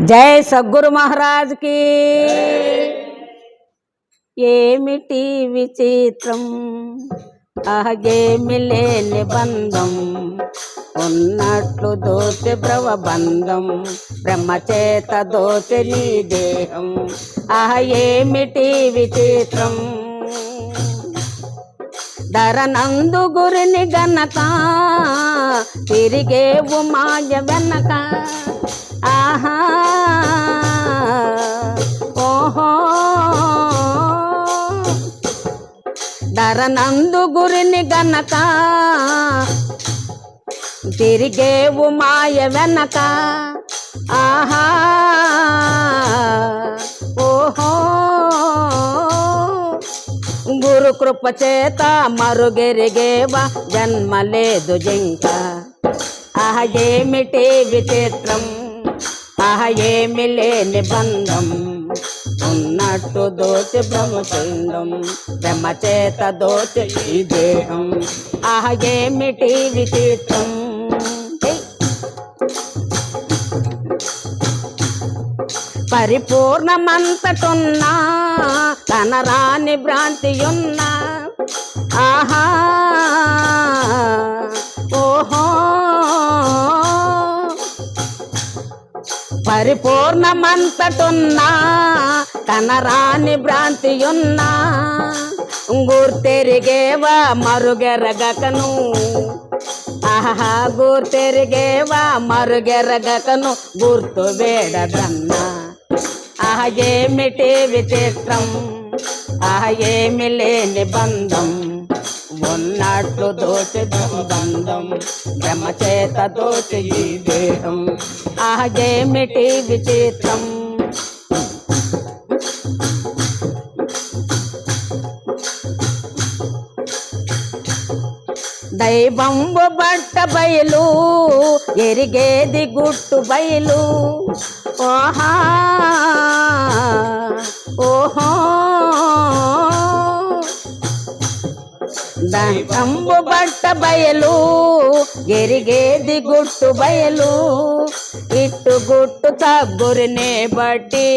జై సద్గురు మహారాజ్కి. ఏమిటి విచిత్రం అహగేమి లేని బంధం? ఉన్నట్లు దోచె బ్రవబంధం బ్రహ్మచేత దోచె నీ దేహం. అహ ఏమిటి విచిత్రం ధరనందు గురిని గనక తిరిగేవు మాయ వెనక. ఆహా. ఓహో. ధరనందు గురిని గనక తిరిగేవు మాయ వెనక. ఆహా. ఓహో. గురు కృప చేత మరుగెరిగేవా? జన్మ లేదు జింక. ఆహ ఏమిటి విచిత్రం? ఆహ ఏమి లేని బంధం? ఉన్నట్టు దోచి బ్రహ్మచండం బ్రహ్మచేత దోచి ఈ దేహం. ఆహ ఏమిటి విచిత్రం? తన పరిపూర్ణమంతటున్నా భ్రాంతి ఉన్నా ఆహా! పరిపూర్ణమంతటున్నా కనరాని భ్రాంతియున్నా గుర్తెరిగేవా మరుగెరగకను. ఆహా గుర్తెరిగేవా మరుగెరగకను గుర్తు వేడదన్నా ఆహ ఏమిటి విచిత్రం? ఆహ ఏమి లేని బంధం? ఉన్నట్లు దోచి బంధం జమ చేత దోచి ఈ దేహం. ఆహ విచిత్రం దైవంబు బట్ట బయలు ఎరిగేది గుట్టు బయలు. ఓహా ఓహో. దైవంబు బట్ట బయలు ఎరిగేది గుట్టు బయలు. ఇట్టు గుట్టు తగ్గురినే బట్టి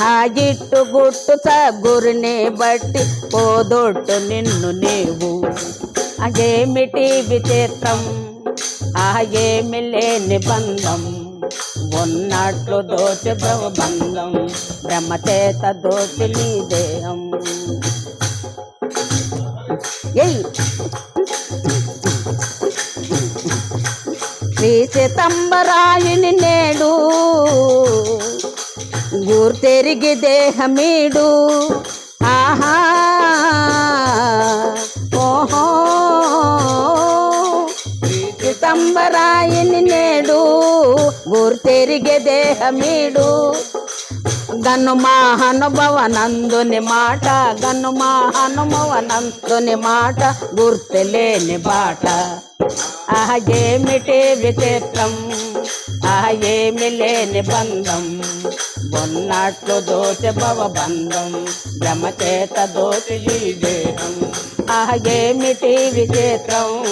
ఆ ఇట్టు గుట్టు తగ్గురినే బట్టి పోదొట్టు నిన్ను నీవు. అదేమిటి విచిత్రం ఆ ఏమి లేని బంధం. ఉన్నట్లు దోచి బంధం బ్రహ్మచేత దోచి నీ దేహం. ఎయ్ శ్రీ సీతంబరాయుని నేడు గుర్తెరిగి దేహమీడు. ఆహా. ఓహో. సీతంబరాయుని నేడు గుర్తెరిగే దేహమీడు. గను మా అనుభవనందుని మాట గను మా అనుభవనందుని మాట గుర్తులేని బాట. ఆహ ఏమిటి విచిత్రం? ఆహ ఏమి లేని బంధం? ఉన్నట్లు దోచ భవబంధం బంధం చేత దోచి ఈ దేహం. ఆహ ఏమిటి విచిత్రం?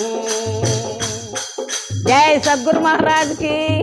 జై సద్గురు మహారాజ్కి.